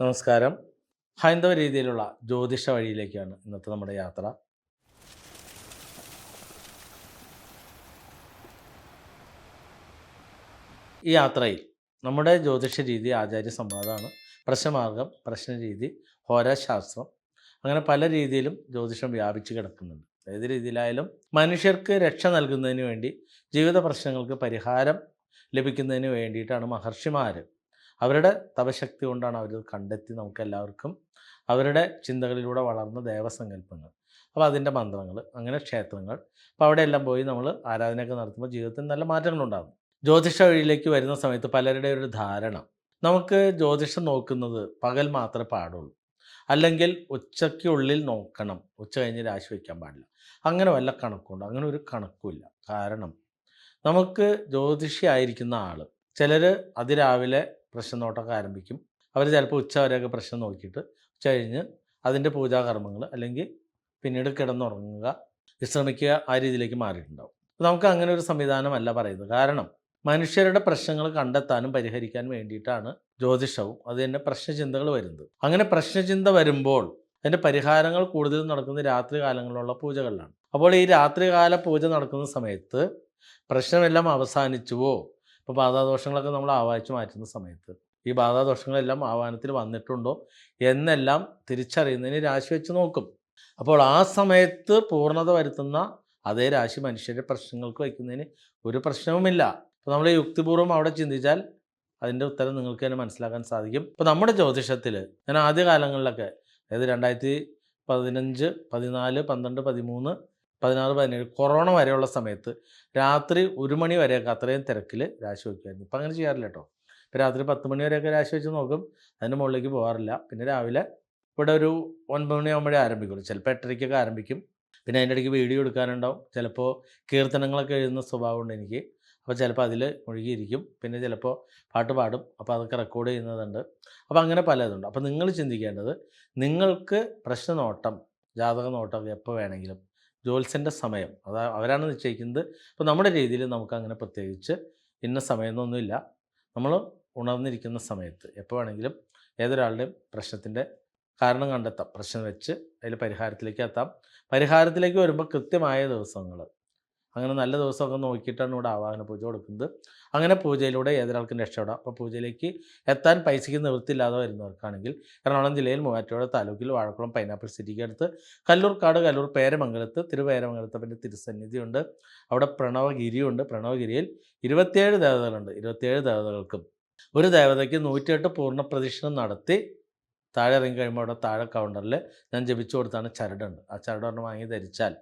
നമസ്കാരം. ഹൈന്ദവ രീതിയിലുള്ള ജ്യോതിഷ വഴിയിലേക്കാണ് ഇന്നത്തെ നമ്മുടെ യാത്ര. ഈ യാത്രയിൽ നമ്മുടെ ജ്യോതിഷ രീതി ആചാര്യ സംവാദമാണ്. പ്രശ്നമാർഗം പ്രശ്നരീതി ഹോരാശാസ്ത്രം അങ്ങനെ പല രീതിയിലും ജ്യോതിഷം വ്യാപിച്ചു കിടക്കുന്നുണ്ട്. ഏത് രീതിയിലായാലും മനുഷ്യർക്ക് രക്ഷ നൽകുന്നതിന് വേണ്ടി ജീവിത പ്രശ്നങ്ങൾക്ക് പരിഹാരം ലഭിക്കുന്നതിന് വേണ്ടിയിട്ടാണ് മഹർഷിമാർ അവരുടെ തപശക്തി കൊണ്ടാണ് അവർ കണ്ടെത്തി നമുക്ക് എല്ലാവർക്കും അവരുടെ ചിന്തകളിലൂടെ വളർന്ന ദേവസങ്കല്പങ്ങൾ. അപ്പോൾ അതിന്റെ മന്ത്രങ്ങൾ അങ്ങനെ ക്ഷേത്രങ്ങൾ. അപ്പോൾ അവിടെയെല്ലാം പോയി നമ്മൾ ആരാധനയൊക്കെ നടത്തുമ്പോൾ ജീവിതത്തിൽ നല്ല മാറ്റങ്ങളുണ്ടാകും. ജ്യോതിഷ വഴിയിലേക്ക് വരുന്ന സമയത്ത് പലരുടെ ഒരു ധാരണ. നമുക്ക് ജ്യോതിഷം നോക്കുന്നത് പകൽ മാത്രമേ പാടുള്ളൂ. അല്ലെങ്കിൽ ഉച്ചയ്ക്കുള്ളിൽ നോക്കണം. ഉച്ച കഴിഞ്ഞ് രാശി വയ്ക്കാൻ പാടില്ല. അങ്ങനെ വല്ല കണക്കുണ്ട്. അങ്ങനെ ഒരു കണക്കുമില്ല. കാരണം നമുക്ക് ജ്യോതിഷി ആയിരിക്കുന്ന ആൾ ചിലർ അതിരാവിലെ പ്രശ്നം ആരംഭിക്കും. അവർ ചിലപ്പോൾ ഉച്ച വരെയൊക്കെ പ്രശ്നം നോക്കിയിട്ട് ഉച്ച കഴിഞ്ഞ് അതിന്റെ പൂജാകർമ്മങ്ങൾ അല്ലെങ്കിൽ പിന്നീട് കിടന്നുറങ്ങുക വിശ്രമിക്കുക ആ രീതിയിലേക്ക് മാറിയിട്ടുണ്ടാവും. നമുക്ക് അങ്ങനെ ഒരു സംവിധാനമല്ല പറയുന്നത്. കാരണം മനുഷ്യരുടെ പ്രശ്നങ്ങൾ കണ്ടെത്താനും പരിഹരിക്കാനും വേണ്ടിയിട്ടാണ് ജ്യോതിഷവും അത് തന്നെ പ്രശ്നചിന്തകൾ വരുന്നത്. അങ്ങനെ പ്രശ്നചിന്ത വരുമ്പോൾ അതിന്റെ പരിഹാരങ്ങൾ കൂടുതലും നടക്കുന്ന രാത്രി കാലങ്ങളിലുള്ള പൂജകളിലാണ്. അപ്പോൾ ഈ രാത്രികാല പൂജ നടക്കുന്ന സമയത്ത് പ്രശ്നമെല്ലാം അവസാനിച്ചുവോ ഇപ്പോൾ ബാധാദോഷങ്ങളൊക്കെ നമ്മൾ ആവാഹിച്ച് മാറ്റുന്ന സമയത്ത്. ഈ ബാധാദോഷങ്ങളെല്ലാം ആവാഹനത്തിൽ വന്നിട്ടുണ്ടോ എന്നെല്ലാം തിരിച്ചറിയുന്നതിന് രാശി വെച്ച് നോക്കും. അപ്പോൾ ആ സമയത്ത് പൂർണത വരുത്തുന്ന അതേ രാശി മനുഷ്യരുടെ പ്രശ്നങ്ങൾക്ക് വയ്ക്കുന്നതിന് ഒരു പ്രശ്നവുമില്ല. അപ്പോൾ നമ്മൾ യുക്തിപൂർവം അവിടെ ചിന്തിച്ചാൽ അതിന്റെ ഉത്തരം നിങ്ങൾക്ക് തന്നെ മനസ്സിലാക്കാൻ സാധിക്കും. ഇപ്പോൾ നമ്മുടെ ജ്യോതിഷത്തിൽ ഞാൻ ആദ്യ കാലങ്ങളിലൊക്കെ അതായത് രണ്ടായിരത്തി പതിനഞ്ച് പതിനാല് പന്ത്രണ്ട് പതിമൂന്ന് പതിനാറ് പതിനേഴ് കൊറോണ വരെയുള്ള സമയത്ത് രാത്രി ഒരു മണി വരെയൊക്കെ അത്രയും തിരക്കിൽ രാശി വയ്ക്കുമായിരുന്നു ഇപ്പം അങ്ങനെ ചെയ്യാറില്ല കേട്ടോ. ഇപ്പോൾ രാത്രി പത്ത് മണി വരെയൊക്കെ രാശി വെച്ച് നോക്കും അതിന്റെ മുകളിലേക്ക് പോകാറില്ല. പിന്നെ രാവിലെ ഇവിടെ ഒരു ഒൻപത് മണിയാകുമ്പോഴേ ആരംഭിക്കുള്ളൂ. ചിലപ്പോൾ എട്ടരയ്ക്കൊക്കെ ആരംഭിക്കും. പിന്നെ അതിന്റെ ഇടയ്ക്ക് വീഡിയോ എടുക്കാനുണ്ടാവും. ചിലപ്പോൾ കീർത്തനങ്ങളൊക്കെ എഴുതുന്ന സ്വഭാവമുണ്ട് എനിക്ക്. അപ്പോൾ ചിലപ്പോൾ അതിൽ മുഴുകിയിരിക്കും. പിന്നെ ചിലപ്പോൾ പാട്ട് പാടും. അപ്പോൾ അതൊക്കെ റെക്കോർഡ് ചെയ്യുന്നതുണ്ട്. അപ്പോൾ അങ്ങനെ പലതുണ്ട്. അപ്പോൾ നിങ്ങൾ ചിന്തിക്കേണ്ടത് നിങ്ങൾക്ക് പ്രശ്ന നോട്ടം ജാതക നോട്ടം എപ്പോൾ വേണമെങ്കിലും ജ്യോത്സ്യന്റെ സമയം. അതാ അവരാണ് നിശ്ചയിക്കുന്നത്. അപ്പോൾ നമ്മുടെ രീതിയിൽ നമുക്ക് അങ്ങനെ പ്രത്യേകിച്ച് ഇന്ന സമയമൊന്നുമില്ല. നമ്മൾ ഉണർന്നിരിക്കുന്ന സമയത്ത് എപ്പോൾ വേണമെങ്കിലും ഏതൊരാളുടെയും പ്രശ്നത്തിന്റെ കാരണം കണ്ടെത്താം. പ്രശ്നം വെച്ച് അതിൽ പരിഹാരത്തിലേക്ക് എത്താം. പരിഹാരത്തിലേക്ക് വരുമ്പോൾ കൃത്യമായ ദിവസങ്ങൾ അങ്ങനെ നല്ല ദിവസമൊക്കെ നോക്കിയിട്ടാണ് ഇവിടെ ആവാഹന പൂജ കൊടുക്കുന്നത്. അങ്ങനെ പൂജയിലൂടെ ഏതൊരാൾക്കും രക്ഷപ്പെടാം. അപ്പോൾ പൂജയിലേക്ക് എത്താൻ പൈസയ്ക്ക് നിവൃത്തിയില്ലാതെ വരുന്നവർക്കാണെങ്കിൽ എറണാകുളം ജില്ലയിൽ മൂവാറ്റുപുഴ താലൂക്കിൽ വാഴക്കുളം പൈനാപ്പിൾ സിറ്റിക്ക് അടുത്ത് കല്ലൂർക്കാട് കല്ലൂർ പേരമംഗലത്ത് തിരുപേരമംഗലത്തപ്പന്റെ തിരുസന്നിധിയുണ്ട്. അവിടെ പ്രണവഗിരിയുണ്ട്. പ്രണവഗിരിയിൽ ഇരുപത്തിയേഴ് ദേവതകളുണ്ട്. ഇരുപത്തിയേഴ് ദേവതകൾക്കും ഒരു ദേവതയ്ക്ക് നൂറ്റിയെട്ട് പൂർണ പ്രദക്ഷിണം നടത്തി താഴെ ഇറങ്ങി കഴിയുമ്പോൾ അവിടെ താഴെ കൗണ്ടറിൽ ഞാൻ ജപിച്ചു കൊടുത്താണ് ചരടുണ്ട് ആ ചരട് ഒരെണ്ണം വാങ്ങി ധരിച്ചാൽ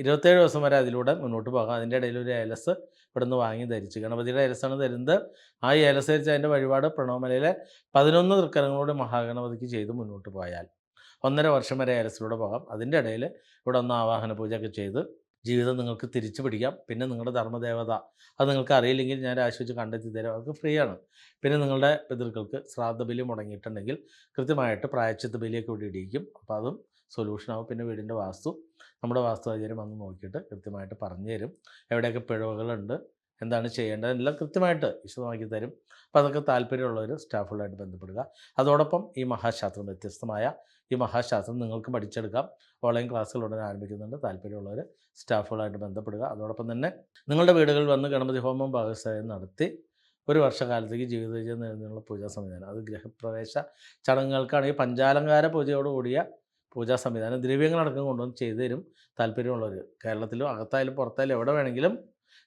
ഇരുപത്തേഴ് ദിവസം വരെ അതിലൂടെ മുന്നോട്ട് പോകാം. അതിന്റെ ഇടയിൽ ഒരു ഏലസ് ഇവിടുന്ന് വാങ്ങി ധരിച്ച് ഗണപതിയുടെ ഏലസാണ് തരുന്നത്. ആ ഏലസ് ധരിച്ച് അതിന്റെ വഴിപാട് പ്രണവമലയിലെ പതിനൊന്ന് തൃക്കരങ്ങളോട് മഹാഗണപതിക്ക് ചെയ്ത് മുന്നോട്ട് പോയാൽ ഒന്നര വർഷം വരെ ഏലസിലൂടെ പോകാം. അതിന്റെ ഇടയിൽ ഇവിടെ ഒന്ന് ആവാഹന പൂജയൊക്കെ ചെയ്ത് ജീവിതം നിങ്ങൾക്ക് തിരിച്ചു പിടിക്കാം. പിന്നെ നിങ്ങളുടെ ധർമ്മദേവത അത് നിങ്ങൾക്ക് അറിയില്ലെങ്കിൽ ഞാൻ ആശ്വസിച്ച് കണ്ടെത്തി തരാം. അവർക്ക് ഫ്രീ ആണ് പിന്നെ നിങ്ങളുടെ പിതൃക്കൾക്ക് ശ്രാദ്ധ ബലി മുടങ്ങിയിട്ടുണ്ടെങ്കിൽ കൃത്യമായിട്ട് പ്രായച്ചിത്ത ബലിയൊക്കെ ഇവിടെ ഇടിയിക്കും. അപ്പോൾ അതും സൊല്യൂഷനാവും പിന്നെ വീടിന്റെ വാസ്തു നമ്മുടെ വാസ്തുവാചാര്യം വന്ന് നോക്കിയിട്ട് കൃത്യമായിട്ട് പറഞ്ഞു തരും. എവിടെയൊക്കെ പിഴവുകളുണ്ട് എന്താണ് ചെയ്യേണ്ടത് എല്ലാം കൃത്യമായിട്ട് വിശദമാക്കി തരും. അപ്പോൾ അതൊക്കെ താല്പര്യമുള്ളവർ സ്റ്റാഫുകളായിട്ട് ബന്ധപ്പെടുക. അതോടൊപ്പം ഈ മഹാശാസ്ത്രം വ്യത്യസ്തമായ ഈ മഹാശാസ്ത്രം നിങ്ങൾക്ക് പഠിച്ചെടുക്കാം. ഓൺലൈൻ ക്ലാസ്സുകൾ ഉടനെ ആരംഭിക്കുന്നുണ്ട്. താല്പര്യമുള്ളവർ സ്റ്റാഫുകളായിട്ട് ബന്ധപ്പെടുക. അതോടൊപ്പം തന്നെ നിങ്ങളുടെ വീടുകളിൽ വന്ന് ഗണപതി ഹോമം ഭാഗസ്ഥയം നടത്തി ഒരു വർഷകാലത്തേക്ക് ജീവിത വിജയം നേടുന്നതിനുള്ള പൂജാ സംവിധാനം. അത് ഗൃഹപ്രവേശ ചടങ്ങുകൾക്കാണെങ്കിൽ പഞ്ചാലങ്കാര പൂജയോടുകൂടിയ പൂജാ സംവിധാനം ദ്രവ്യങ്ങളടക്കം കൊണ്ടുവന്ന് ചെയ്തു തരും താല്പര്യമുള്ളവർ. കേരളത്തിലും അകത്തായാലും പുറത്തായാലും എവിടെ വേണമെങ്കിലും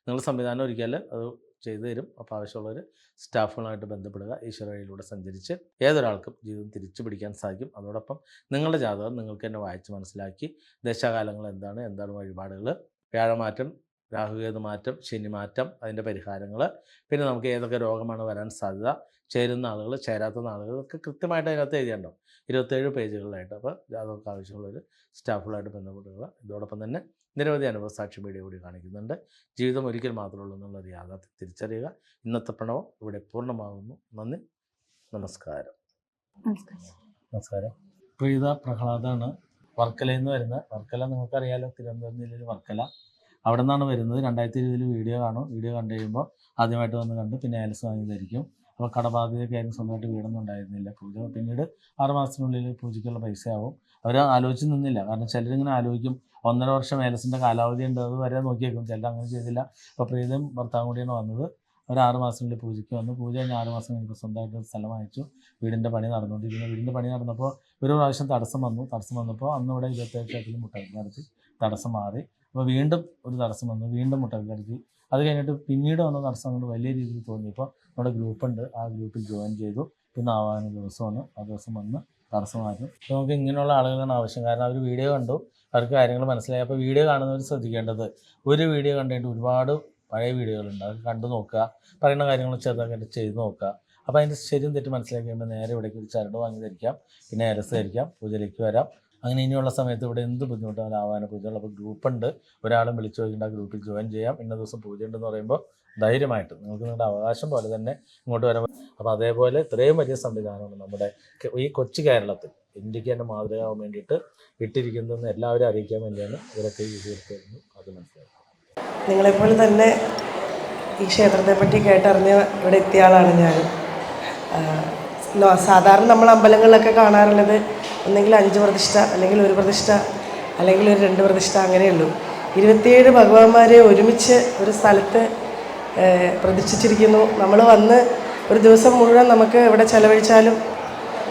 നിങ്ങൾ സംവിധാനം ഒരുക്കിയാൽ അത് ചെയ്തു തരും അപ്പോൾ ആവശ്യമുള്ളവർ സ്റ്റാഫുകളായിട്ട് ബന്ധപ്പെടുക ഈശ്വര വഴിയിലൂടെ സഞ്ചരിച്ച് ഏതൊരാൾക്കും ജീവിതം തിരിച്ചു പിടിക്കാൻ സാധിക്കും. അതോടൊപ്പം നിങ്ങളുടെ ജാതകം നിങ്ങൾക്ക് തന്നെ വായിച്ച് മനസ്സിലാക്കി ദശാകാലങ്ങൾ എന്താണ് എന്താണ് വഴിപാടുകൾ വ്യാഴമാറ്റം രാഹുകേതു മാറ്റം ശനി മാറ്റം അതിന്റെ പരിഹാരങ്ങൾ പിന്നെ നമുക്ക് ഏതൊക്കെ രോഗമാണ് വരാൻ സാധ്യത ചേരുന്ന ആളുകൾ ചേരാത്ത ആളുകൾ ഒക്കെ കൃത്യമായിട്ട് അതിനകത്ത് എഴുതിയുണ്ടാവും ഇരുപത്തേഴ് പേജുകളിലായിട്ട് അപ്പോൾ ജാതകർക്ക് ആവശ്യമുള്ളൊരു സ്റ്റാഫുകളായിട്ട് ബന്ധപ്പെട്ടുള്ള ഇതോടൊപ്പം തന്നെ നിരവധി അനുഭവ സാക്ഷി വീഡിയോ കൂടി കാണിക്കുന്നുണ്ട്. ജീവിതം ഒരിക്കൽ മാത്രമേ ഉള്ളൂ എന്നുള്ളൊരു യാഥാർത്ഥ്യം തിരിച്ചറിയുക. ഇന്നത്തെ പ്രണവം ഇവിടെ പൂർണമാകുന്നു. നന്ദി. നമസ്കാരം. നമസ്കാരം. പ്രീത പ്രഹ്ലാദാണ് വർക്കലയിൽ നിന്ന് വരുന്നത്. വർക്കല നിങ്ങൾക്കറിയാലോ? തിരുവനന്തപുരം ജില്ലയിൽ വർക്കല. അവിടെ നിന്നാണ് വരുന്നത്. രണ്ടായിരത്തി ഇരുപതിൽ വീഡിയോ കാണും. വീഡിയോ കണ്ടു കഴിയുമ്പോൾ ആദ്യമായിട്ട് വന്ന് കണ്ട് പിന്നെ ആലസ് വാങ്ങി ധരിക്കും അപ്പോൾ കടബാധ്യതയൊക്കെ ആയിരുന്നു സ്വന്തമായിട്ട് വീടൊന്നും ഉണ്ടായിരുന്നില്ല പൂജ പിന്നീട് ആറ് മാസത്തിനുള്ളിൽ പൂജയ്ക്കുള്ള പൈസ ആവും അവർ ആലോചിച്ച് നിന്നില്ല. കാരണം ചിലരിങ്ങനെ ആലോചിക്കും ഒന്നര വർഷം ഏലസിന്റെ കാലാവധി ഉണ്ട് അത് വരെ നോക്കിയേക്കും. ചിലർ അങ്ങനെ ചെയ്തില്ല. അപ്പോൾ പ്രീതം ഭർത്താവും കൂടിയാണ് വന്നത്. ഒരു ആറ് മാസത്തിനുള്ളിൽ പൂജയ്ക്ക് വന്നു. പൂജ കഴിഞ്ഞ് ആറ് മാസം കഴിഞ്ഞപ്പോൾ സ്വന്തമായിട്ട് സ്ഥലം വാങ്ങിച്ചു. വീടിന്റെ പണി നടന്നുകൊണ്ടിരിക്കുന്നു വീടിന്റെ പണി നടന്നപ്പോൾ ഒരു പ്രാവശ്യം തടസ്സം വന്നു. തടസ്സം വന്നപ്പോൾ അന്ന് ഇവിടെ ഇരുപത്തേഴ് ക്ഷേത്രത്തിൽ മുട്ടക്കി നടത്തി തടസ്സം മാറി. അപ്പോൾ വീണ്ടും ഒരു തടസ്സം വന്നു. വീണ്ടും മുട്ടക്കി നടത്തി അത് കഴിഞ്ഞിട്ട് പിന്നീട് വന്ന കൊണ്ട് വലിയ രീതിയിൽ തോന്നിയപ്പോൾ നമ്മുടെ ഗ്രൂപ്പുണ്ട് ആ ഗ്രൂപ്പിൽ ജോയിൻ ചെയ്തു. പിന്നെ ആവാന ദിവസമാണ് ആ ദിവസം വന്ന് തടസ്സം മാറ്റും നമുക്ക് ഇങ്ങനെയുള്ള ആളുകളാണ് ആവശ്യം. കാരണം അവർ വീഡിയോ കണ്ടു. അവർക്ക് കാര്യങ്ങൾ മനസ്സിലായി. അപ്പോൾ വീഡിയോ കാണുന്നവർ ശ്രദ്ധിക്കേണ്ടത് ഒരു വീഡിയോ കണ്ടിട്ട് ഒരുപാട് പഴയ വീഡിയോകളുണ്ട് അത് കണ്ടു നോക്കുക. പറയുന്ന കാര്യങ്ങൾ ചെറുതായിട്ട് ചെയ്ത് നോക്കുക. അപ്പോൾ അതിന്റെ ശരിയും തെറ്റും മനസ്സിലാക്കി കഴിയുമ്പോൾ നേരെ ഇവിടേക്ക് ഒരു ചരട് വാങ്ങി ധരിക്കാം. പിന്നെ അരസ് ധരിക്കാം. പൂജയിലേക്ക് വരാം. അങ്ങനെ ഇനിയുള്ള സമയത്ത് ഇവിടെ എന്ത് ബുദ്ധിമുട്ടാണ് ആവാന പൂജകൾ അപ്പോൾ ഗ്രൂപ്പുണ്ട് ഒരാളും വിളിച്ചു ആ ഗ്രൂപ്പിൽ ജോയിൻ ചെയ്യാം. ഇന്ന ദിവസം പൂജ ഉണ്ടെന്ന് പറയുമ്പോൾ ധൈര്യമായിട്ട് നിങ്ങൾക്ക് നിങ്ങളുടെ അവകാശം പോലെ തന്നെ ഇങ്ങോട്ട് വരാൻ അപ്പോൾ അതേപോലെ ഇത്രയും വലിയ സംവിധാനമാണ് നമ്മുടെ ഈ കൊച്ചു കേരളത്തിൽ ഇന്ത്യയ്ക്ക് തന്നെ മാതൃകയാവാൻ വേണ്ടിയിട്ട് ഇട്ടിരിക്കുന്നതെന്ന് എല്ലാവരും അറിയിക്കാൻ വേണ്ടിയാണ് ഇവരൊക്കെ ഈ അത് മനസ്സിലാക്കുക നിങ്ങളെപ്പോലെ തന്നെ ഈ ക്ഷേത്രത്തെ പറ്റി കേട്ടറിഞ്ഞ ഇവിടെ എത്തിയ ആളാണ് ഞാൻ. സാധാരണ നമ്മൾ അമ്പലങ്ങളിലൊക്കെ കാണാറുള്ളത് ഒന്നെങ്കിൽ അഞ്ച് പ്രതിഷ്ഠ അല്ലെങ്കിൽ ഒരു പ്രതിഷ്ഠ അല്ലെങ്കിൽ ഒരു രണ്ട് പ്രതിഷ്ഠ അങ്ങനെയുള്ളൂ. ഇരുപത്തിയേഴ് ഭഗവാന്മാരെ ഒരുമിച്ച് ഒരു സ്ഥലത്ത് പ്രതിഷ്ഠിച്ചിരിക്കുന്നു. നമ്മൾ വന്ന് ഒരു ദിവസം മുഴുവൻ നമുക്ക് ഇവിടെ ചിലവഴിച്ചാലും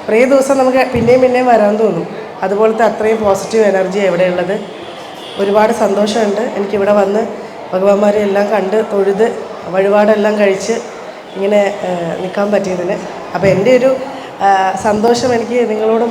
കുറേ ദിവസം നമുക്ക് പിന്നെയും പിന്നെയും വരാൻ തോന്നും. അതുപോലത്തെ അത്രയും പോസിറ്റീവ് എനർജി എവിടെയുള്ളത്. ഒരുപാട് സന്തോഷമുണ്ട്. എനിക്കിവിടെ വന്ന് ഭഗവാന്മാരെ എല്ലാം കണ്ട് തൊഴുത് വഴിപാടെല്ലാം കഴിച്ച് ഇങ്ങനെ നിൽക്കാൻ പറ്റിയതിന്. അപ്പോൾ എന്റെ ഒരു സന്തോഷം എനിക്ക് നിങ്ങളോടും